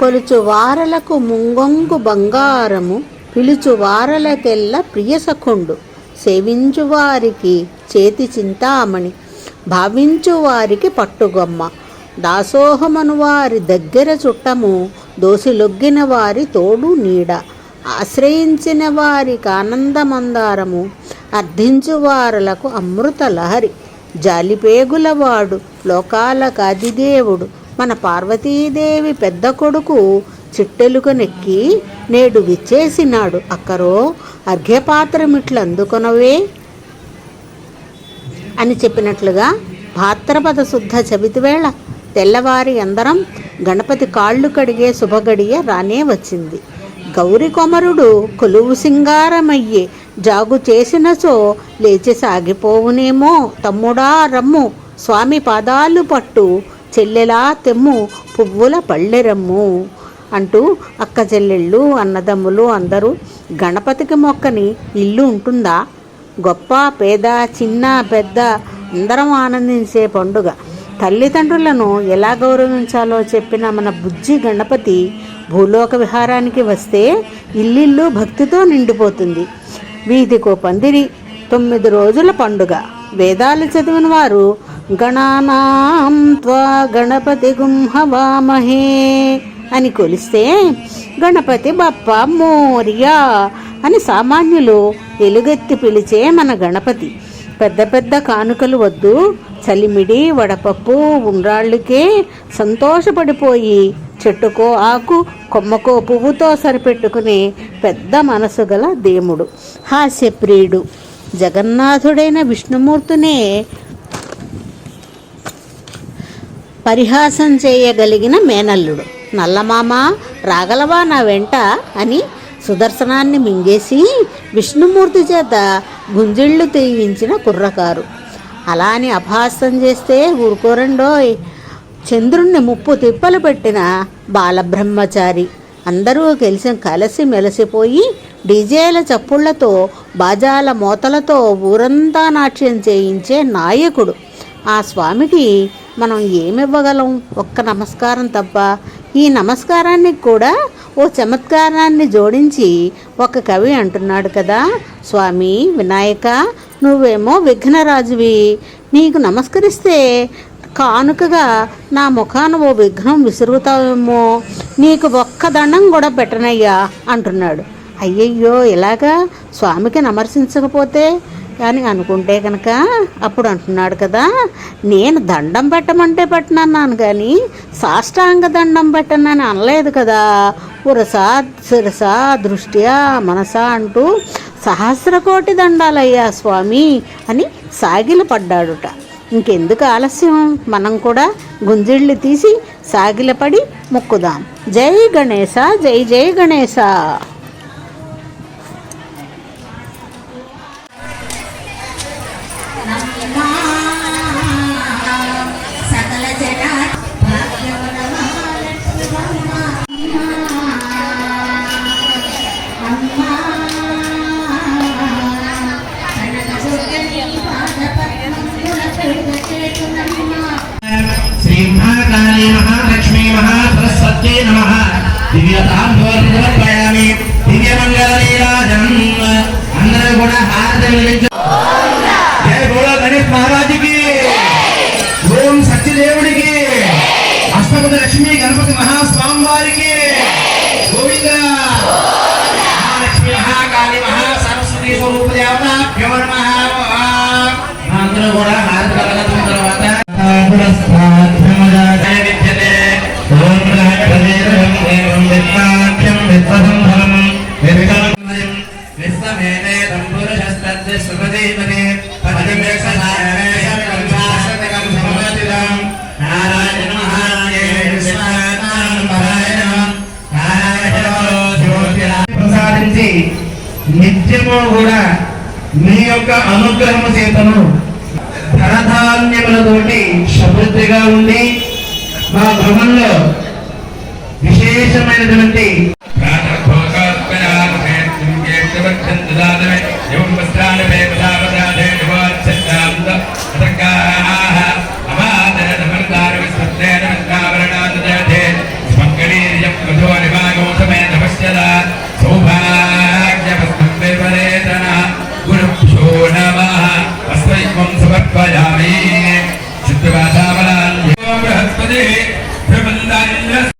కొలుచు వారలకు ముంగొంగు బంగారము పిలుచు వారలకెల్ల ప్రియసఖుండు సేవించు వారికి చేతి చింతామణి భావించు వారికి పట్టుగొమ్మ. దాసోహమను వారి దగ్గర చుట్టము దోసిలొగ్గిన వారి తోడు నీడ. ఆశ్రయించిన వారికి ఆనందమందారము అర్థించువారలకు అమృత లహరి. జాలిపేగులవాడు లోకాలకు అధిదేవుడు. మన పార్వతీదేవి పెద్ద కొడుకు చిట్టెలుక నెక్కి నేడు విచ్చేసినాడు. అక్కరో అర్ఘ్యపాత్రమిట్లు అందుకొనవే అని చెప్పినట్లుగా భాద్రపద శుద్ధ చవితి వేళ తెల్లవారి అందరం గణపతి కాళ్ళు కడిగే శుభగడియ రానే వచ్చింది. గౌరి కొమరుడు కొలువు సింగారమయ్యే జాగు చేసినచో లేచి సాగిపోవునేమో తమ్ముడా రమ్ము స్వామి పాదాలు పట్టు చెల్లెలా తెమ్ము పువ్వుల పళ్ళెరమ్ము అంటూ అక్క చెల్లెళ్ళు అన్నదమ్ములు అందరూ గణపతికి మొక్కని ఇల్లు ఉంటుందా? గొప్ప పేద చిన్న పెద్ద అందరం ఆనందించే పండుగ. తల్లిదండ్రులను ఎలా గౌరవించాలో చెప్పిన మన బుజ్జి గణపతి భూలోక విహారానికి వస్తే ఇల్లిల్లు భక్తితో నిండిపోతుంది. వీధికో పందిరి తొమ్మిది రోజుల పండుగ. వేదాలు చదివిన వారు గణానాం త్వా గణపతి గుంహవామహే అని కొలిస్తే గణపతి బప్ప మోరియా అని సామాన్యులు ఎలుగెత్తి పిలిచే మన గణపతి. పెద్ద పెద్ద కానుకలు వద్దు చలిమిడి వడపప్పు ఉండ్రాళ్ళకే సంతోషపడిపోయి చెట్టుకో ఆకు కొమ్మకో పువ్వుతో సరిపెట్టుకునే పెద్ద మనసు గల దేవుడు హాస్యప్రియుడు. జగన్నాథుడైన విష్ణుమూర్తినే పరిహాసం చేయగలిగిన మేనల్లుడు. నల్లమామ రాగలవా నా వెంట అని సుదర్శనాన్ని మింగేసి విష్ణుమూర్తి చేత గుంజిళ్ళు తీయించిన కుర్రకారు. అలా అని అపహాస్యం చేస్తే ఊరుకోరండోయ్. చంద్రుణ్ణి ముప్పు తిప్పలు పెట్టిన బాలబ్రహ్మచారి. అందరూ కలిసి కలిసి మెలసిపోయి డీజేల చప్పుళ్ళతో బాజాల మోతలతో ఊరంతా నాట్యం చేయించే నాయకుడు. ఆ స్వామికి మనం ఏమివ్వగలం? ఒక్క నమస్కారం తప్ప. ఈ నమస్కారానికి కూడా ఓ చమత్కారాన్ని జోడించి ఒక కవి అంటున్నాడు కదా. స్వామి వినాయక నువ్వేమో విఘ్నరాజువి. నీకు నమస్కరిస్తే కానుకగా నా ముఖాన ఓ విఘ్నం విసురుతావేమో. నీకు ఒక్క దండం కూడా పెట్టనయ్యా అంటున్నాడు. అయ్యయ్యో ఇలాగా స్వామికి నమర్శించకపోతే అని అనుకుంటే కనుక అప్పుడు అంటున్నాడు కదా నేను దండం పెట్టమంటే పెట్టనన్నాను కానీ సాష్టాంగ దండం పెట్టనని అనలేదు కదా. ఉరస శిరస దృష్ట్యా మనస అంటూ సహస్రకోటి దండాలయ్యా స్వామి అని సాగిలు పడ్డాడుట. ఇంకెందుకు ఆలస్యం? మనం కూడా గుంజిళ్ళు తీసి సాగిలపడి మొక్కుదాం. జై గణేశ జై జై గణేశ. దివ్యతాంబోర్పయామి దివ్యమంగళ నీరాజనం అందరూ కూడా హారతి వెలిగించు జయ బోలో గణేష్ మహారాజుకి. ఓం సత్యదేవుడికి. అష్టపతి లక్ష్మీ గణపతి మహాస్వామి వారికి గోవింద. మహాలక్ష్మి మహాకాళి మహాసరస్వతి స్వరూప నిత్యము కూడా మీ యొక్క అనుగ్రహం చేతను ధనధాన్యములతోటి సమృద్ధిగా ఉండి మా గృహంలో విశేషమైనటువంటి ప్రాతర్భోగాత్మనాథమే, కిం కేశవర్ధన్ దదాతమే, యం వస్త్రాన్ని